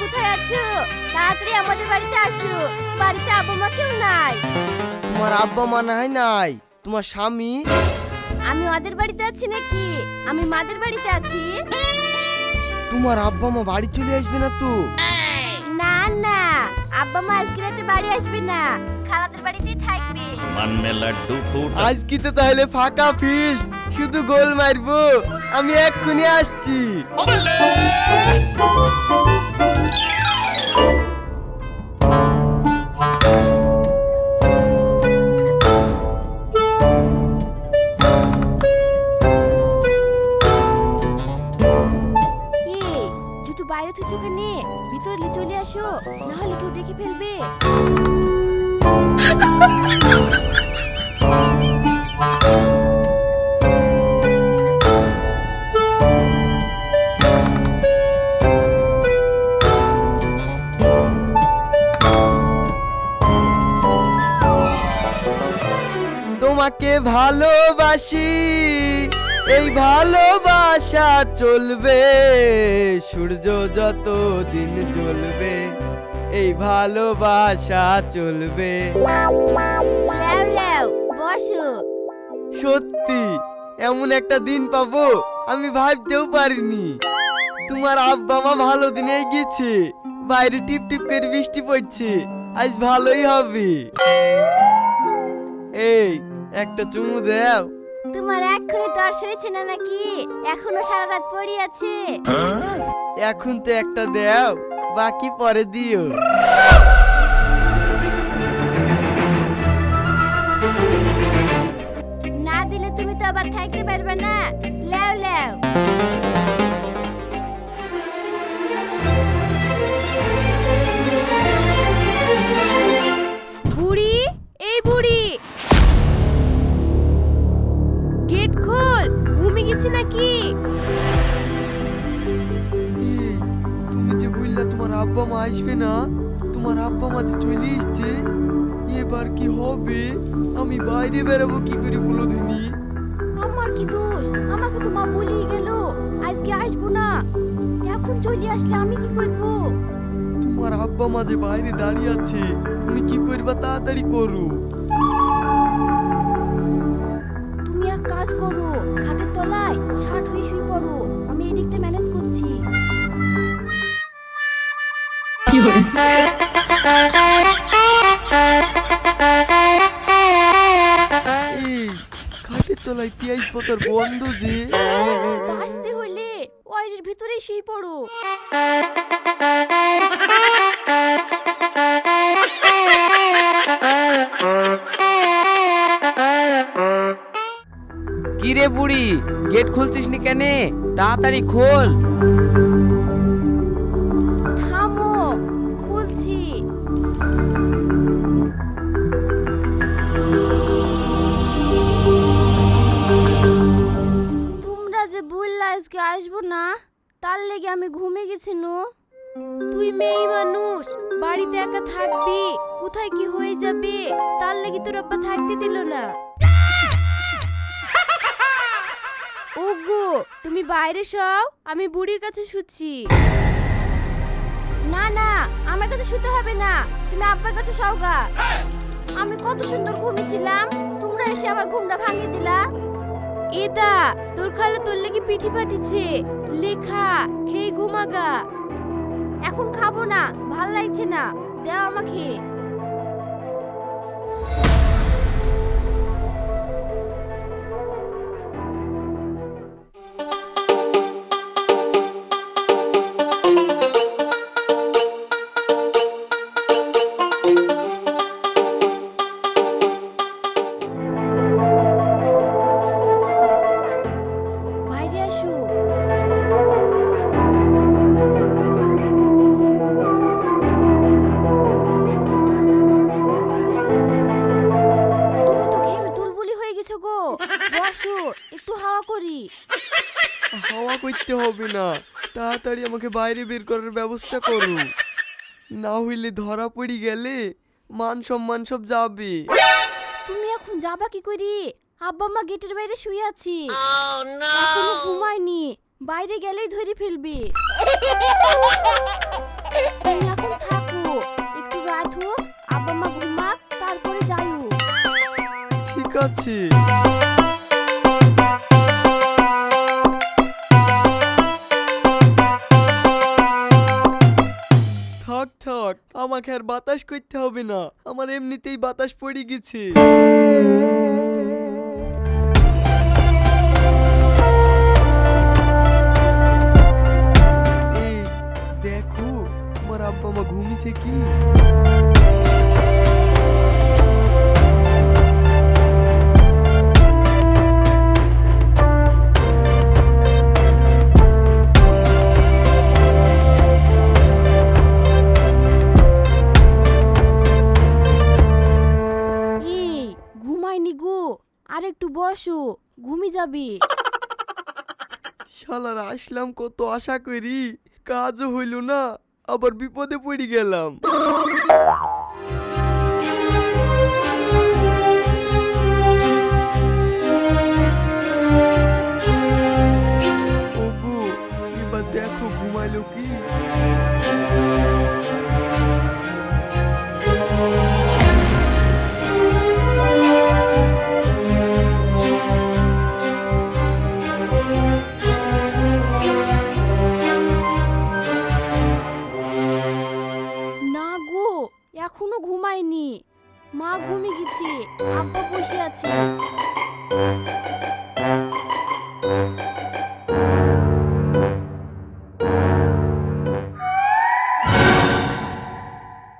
কোথায় আছো? তাড়াতাড়ি আমাদের বাড়িতে আসো। বাড়িতে আব্বা মা কেউ নাই। তোমার আব্বা মা নাই নাই। তোমার স্বামী? আমি ওদের বাড়িতে আছি নাকি? আমি মাদের বাড়িতে আছি। তোমার আব্বা মা বাড়ি চলে আসবে না তো? না না। আব্বা মা আজকে রাতে বাড়ি আসবে না। খালাদের বাড়িতেই থাকবে। মান মেলা আজকে তো তাহলে ফাঁকা ফিল্ড। শুধু গোল মারবো। আমি এক্ষুনি আসছি। এই তোমাকে ভালোবাসি এই ভালোবাসা চলবে সূর্য যত দিন চলবে এই ভালোবাসা চলবে। বসো। সত্যি এমন একটা দিন পাবো আমি ভাবতেও পারিনি। তোমার আব্বা মা ভালো দিনে গেছে বাইরে টিপ টিপ করে বৃষ্টি পড়ছে আজ ভালোই হবে। এই একটা চুমু দাও। তোমার এক্ষুনি তর হয়েছে না নাকি? এখনও সারা রাত পড়ি আছে। এখন তো একটা দাও বাকি পরে দিও। এই, তুমি যে বললা তোমার আব্বা মা আসবে না তোমার আব্বা মা যে চলে এসছে এবার কি হবে? আমি বাইরে বেরাবো কি করে বলো দিনি আমার কি দোষ? আমাকে তো মা বলেই গেল আজকে আসব না। এখন চলে আসলে আমি কি করব? তোমার আব্বা মা যে বাইরে দাঁড়িয়ে আছে তুমি কি করবা তাড়াতাড়ি করো। দিকটা ম্যানেজ করছি। খাটের তলায় পেঁয়াজ পাতার বন্ধ যে। আসতে হলে ওয়াইরের ভিতরেই শুয়ে পড়ো। কি রে বুড়ি গেট খুলছিস নি কেন? তাড়াতাড়ি খোল। থামো, খুলছি। তোমরা যে বললা আজকে আসব না, তার লেগে আমি ঘুমে গেছি নো। তুই মেয়ে মানুষ, বাড়িতে একা থাকবি, কোথায় কি হয়ে যাবে, তার লেগে তোর আব্বা থাকতে দিল না। ওগো তুমি বাইরে সব আমি বুড়ির কাছে শুচ্ছি। না না, আমার কাছে শুতে হবে না, তুমি আব্বার কাছে সওগা আমি কত সুন্দর ঘুমিয়েছিলাম তোমরা এসে আমার ঘুমটা ভাঙিয়ে দিলা। এদা তোর খালে তোর লেগে পিঠি পাঠিছে লেখা খেয়ে ঘুমাগা। এখন খাব না, ভালো লাগছে না, দেও আমাকে। হইতে হবে না। তাড়াতাড়ি আমাকে বাইরে বের করার ব্যবস্থা করো। না হইলে ধরা পড়ি গেলে মান সম্মান সব যাবে। তুমি এখন যাবা কি করি আব্বা মা গেটের বাইরে শুয়ে আছি। oh, ঘুমায়নি। বাইরে গেলেই ধরে ফেলবি। এখন একটু হোক ঠিক আছে। আমাকে আর বাতাস করতে হবে না। আমার এমনিতেই বাতাস পড়ে গেছে। দেখো, তোমার আব্বা মা ঘুমিয়েছে কি? বসো ঘুমি যাবি। শালার আসলাম কত আশা করি, কাজও হইল না, আবার বিপদে পড়ে গেলাম। এবার দেখো ঘুমাইলো কি।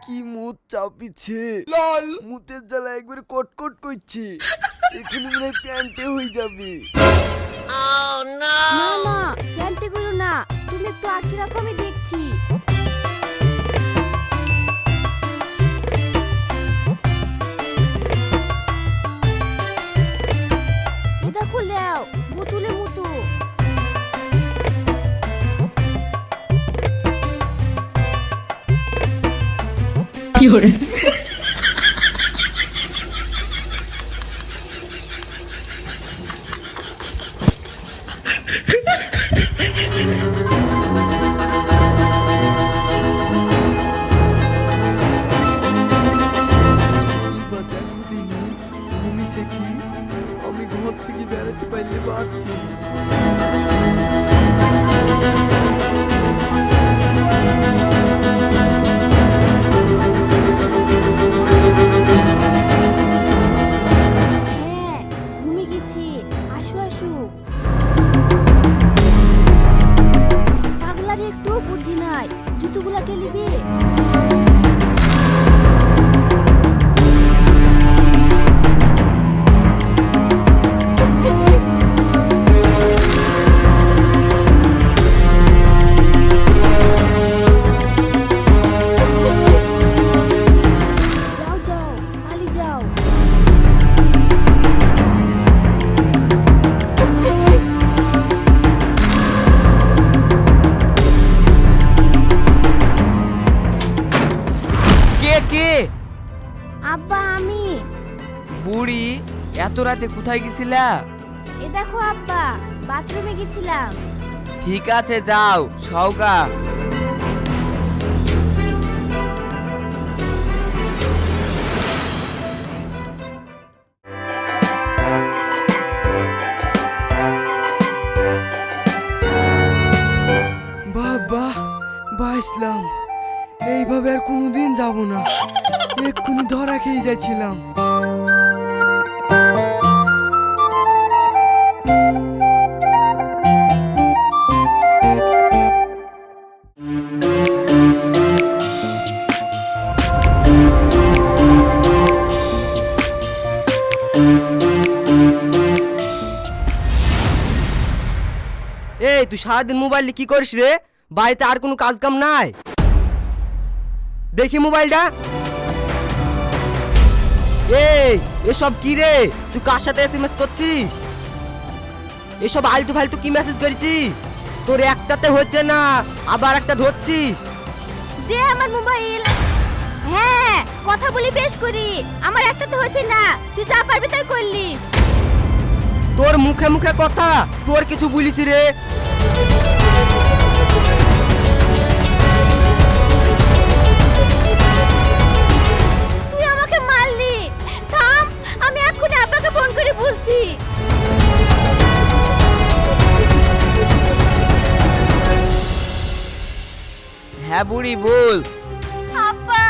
কি মুখ চাপিছে? লাল। মুতের জ্বালা একবারে কটকট করছে। এখানে মনে হয় প্যান্টে হয়ে যাবে। না না প্যান্টে করো না। তুমি একটু আটকে রাখো আমি দেখছি। এটা খুলেও বোতলে মতো এবার বুড়ি এত রাতে কোথায় গেছিলা? এ দেখো আব্বা বাথরুমে গেছিলাম। ঠিক আছে যাও বাবা বাঁচলাম। এইভাবে আর কোনোদিন যাব না। এক্ষুনি ধরা খেয়ে যাচ্ছিলাম। তুই সারাদিন মোবাইল কি করিস রে? বাড়িতে আর কোনো কাজ কাম নাই? দেখি মোবাইলটা এই এসব কি রে? তুই কার সাথে এসএমএস করছিস? এসব আলতু ফালতু কি মেসেজ করেছিস তোর একটাতে হচ্ছে না আবার একটা ধরছিস। দে আমার মোবাইল হ্যাঁ কথা বলি বেশ করি। আমার একটাতে হচ্ছে না তুই যা পারবি তাই করলিস। তোর মুখে মুখে কথা তোর কিছু বলিস রে। তুই আমাকে মারলি। থাম আমি এক্ষুনি আব্বাকে ফোন করে বলছি। হ্যাঁ বুড়ি বল। আব্বা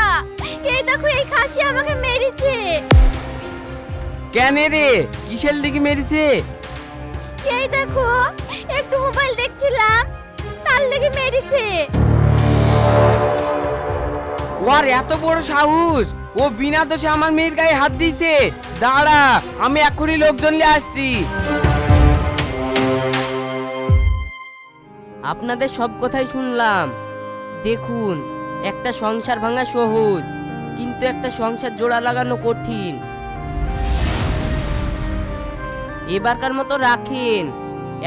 এই দেখো এই খাসি আমাকে মেরেছে। কেন রে? কিসের দিকে মেরেছে? এই দেখো একটু মোবাইল দেখছিলাম তার লেগে মেরেছে। ওর এত বড় সাহস! ও বিনা দোষে আমার মেয়ের গায়ে হাত দিয়েছে। দাঁড়া আমি এখনই লোকজন নিয়ে আসছি। আপনাদের সব কথাই শুনলাম। দেখুন একটা সংসার ভাঙা সহজ কিন্তু একটা সংসার জোড়া লাগানো কঠিন। এবারকার মতো রাখেন।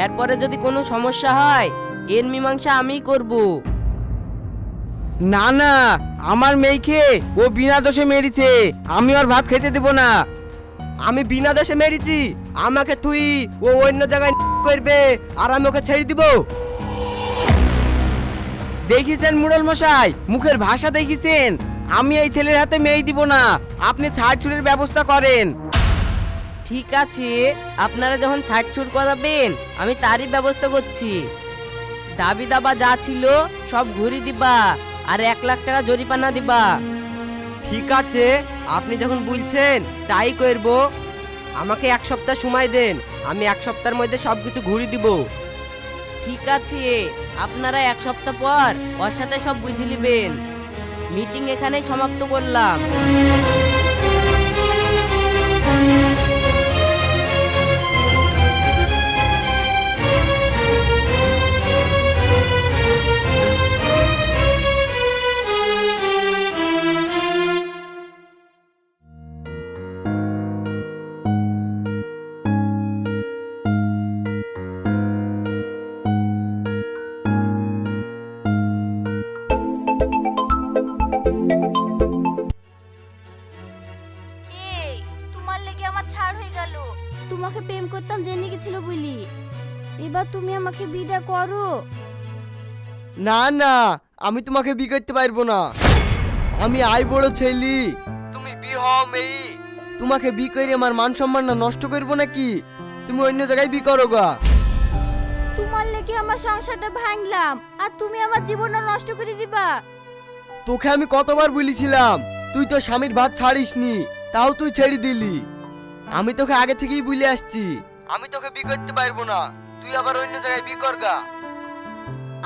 এরপরে যদি কোনো সমস্যা হয়, এর মীমাংসা আমিই করব। না না, আমার মেয়েকে ও বিনা দোষে মেরেছে। আমি আর ভাত খেতে দেব না। আমি বিনা দোষে মেরেছি, আমাকে তুই ও অন্য জায়গায় করবে আর আমি ওকে ছেড়ে দিব। দেখেছেন মুরল মশাই, মুখের ভাষা দেখেছেন? আমি এই ছেলের হাতে মেয়ে দিব না, আপনি ছাড় ছুড়ের ব্যবস্থা করেন। ঠিক আছে আপনারা যখন ছাড়ছুড় করাবেন আমি তারই ব্যবস্থা করছি। দাবি দাবা যা ছিল সব ঘুরি দিবা আর এক লাখ টাকা জরিপানা দিবা। ঠিক আছে আপনি যখন বলছেন তাই করব। আমাকে এক সপ্তাহ সময় দেন আমি এক সপ্তাহের মধ্যে সব কিছু ঘুরে দিব। ঠিক আছে আপনারা এক সপ্তাহ পর ওর সাথে সব বুঝে নেবেন। মিটিং এখানেই সমাপ্ত করলাম। করো না না আমি তোমাকে বি করতে পারব না। আমি আই বড় ছেলি। তুমি বি হও মেয়ে। তোমাকে বি করে আমার মান সম্মানটা নষ্ট করব নাকি? তুমি অন্য জায়গায় বি করো গা। তোমার লেগে আমার সংসারটা ভাঙলাম আর তুমি আমার জীবনটা নষ্ট করে দিবা। তোকে আমি কতবার বলেছিলাম তুই তো স্বামীর ভাত ছাড়িসনি তাও তুই ছেড়ে দিলি। আমি তোকে আগে থেকেই বলে আসছি আমি তোকে বি করতে পারব না। তুই আবার অন্য জায়গায় বি কর গা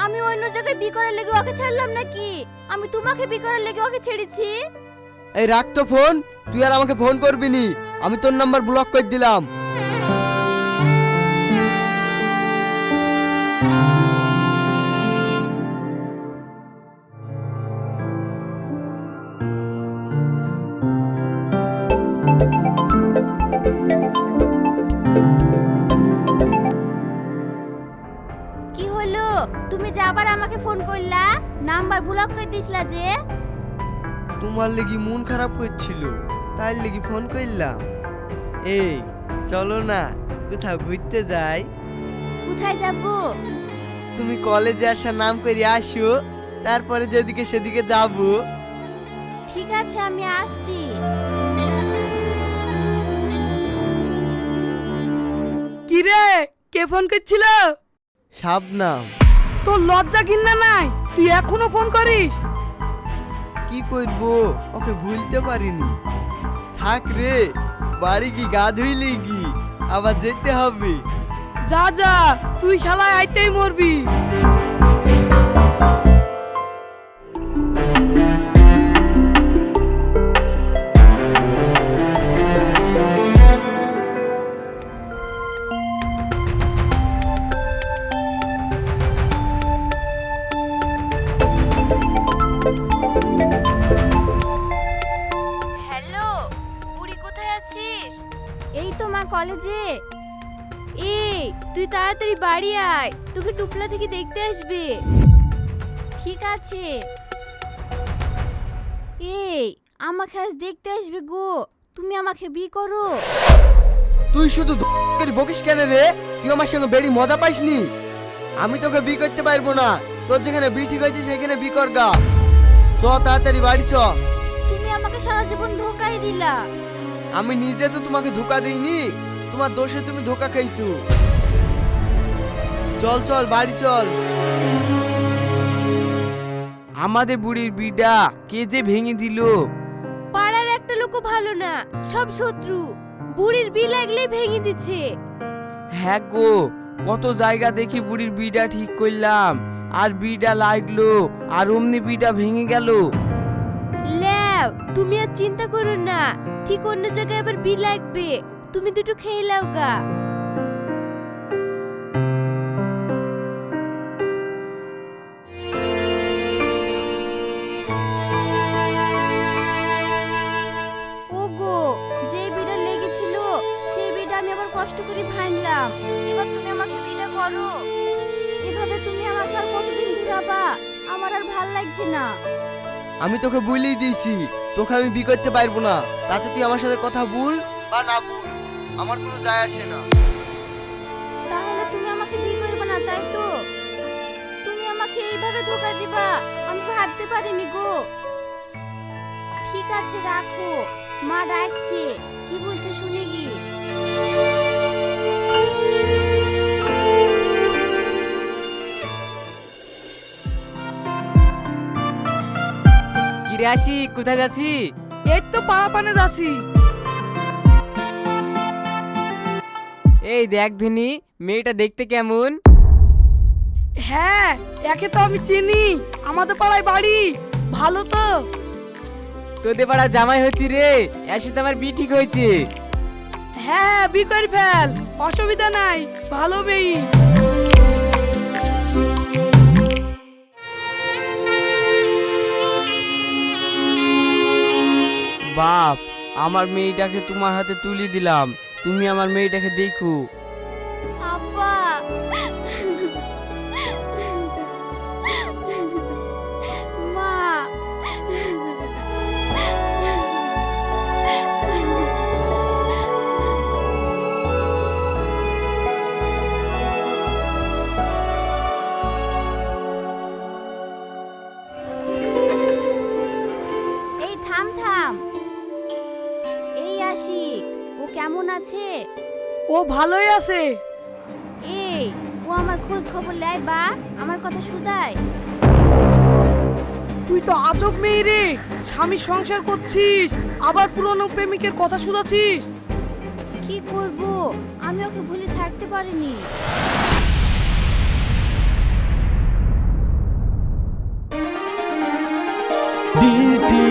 আমি অন্য জায়গায় বি করার লেগে ওকে ছাড়লাম নাকি? আমি তোমাকে বি করার লেগে ওকে ছেড়েছি। এই রাখ তো ফোন তুই আর আমাকে ফোন করবি নি। আমি তোর নাম্বার ব্লক করে দিলাম। দিছলা যে? তোমার লেগে মন খারাপ করছিল তাই লেগে ফোন করলাম। এই চলো না কোথাও ঘুরতে যাই। কোথায় যাব? তুমি কলেজে আসার নাম করে আসো তারপরে যেদিকে সেদিকে যাব। ঠিক আছে আমি আসছি। কি রে কে ফোন করছিল? শাবনাম। তোর লজ্জা ঘিন্না নাই তুই এখনও ফোন করিস? কি করব? ওকে ভুলতে পারিনি। থাক রে, বাড়ি কি গা ধুইলি কি আবার যেতে হবে। যা যা, তুই শালায় আইতেই মরবি। বাড়ি আয়। তোকে টুপলা থেকে দেখতে আসবে। ঠিক আছে। এই আমাকে আজ দেখতে আসবে গো। তুমি আমাকে বি করো। তুই শুধু করে বকিস কেন রে? তুই আমার সঙ্গে বেড়ি মজা পাইসনি। আমি তোকে বি করতে পারব না। তোর যেখানে বি ঠিক হয়েছে সেখানে বি কর গা। চ তাড়াতাড়ি বাড়ি চ। তুমি আমাকে সারা জীবন ধোকাই দিলা। আমি নিজে তো তোমাকে ধোকা দিইনি। তোমার দোষে তুমি ধোকা খাইছো। চল চল বাড়ি চল। আমাদের বুড়ির বিটা কে যে ভেঙে দিল? পাড়ার একটা লোকও ভালো না সব শত্রু। বুড়ির বি লাগলেই ভেঙে দিচ্ছে। হ্যাঁ গো কত জায়গা দেখি বুড়ির বিটা ঠিক করলাম। আর বিটা লাগল আর অমনি বিটা ভেঙে গেল। ল্যাও তুমি আর চিন্তা করো না ঠিক অন্য জায়গায় আবার বি লাগবে। তুমি দুটো খেয়ে লাও গা। কষ্ট করে ভাঙলাম এবার তুমি আমাকে বিটা করো। এভাবে তুমি আমাকে আর কতদিন ঘুরাবা? আমার আর ভালো লাগছে না। আমি তোকে বলেই দিয়েছি তোকে আমি বি করতে পারব না। তাতে তুই আমার সাথে কথা বল বা না বল আমার কোনো যায় আসে না। তাহলে তুমি আমাকে বিয়ে করবে না তাই তো? তুমি আমাকে এইভাবে ধোকা দিবা আমি ভাবতে পারিনি গো। ঠিক আছে রাখো। মা ডাকছে। কি বলছে শুনে কি কিরে আসি কোথায় যাচ্ছি? এই তো পাড়া পানে যাচ্ছি। এই দেখ ধুনি মেয়েটা দেখতে কেমন? হ্যাঁ একে তো আমি চিনি। আমাদের পাড়ায় বাড়ি। ভালো তো। তোদের পাড়া জামাই হচ্ছি রে এর সাথে আমার বি ঠিক হয়েছে। হ্যাঁ বি করে ফেল। অসুবিধা নাই, ভালো বেই। বাপ, আমার মেয়েটাকে তোমার হাতে তুলে দিলাম। তুমি আমার মেয়েটাকে দেখো। আসি ও কেমন আছে? ও ভালোই আছে। এই ও আমার খোঁজ খবর নেয় বা আমার কথা শুধায়। তুই তো আজব মেয়ে রে স্বামীর সংসার করছিস আবার পুরনো প্রেমিকের কথা শুধাছিস কি করব? আমি ওকে ভুলে থাকতে পারিনি। ডিটি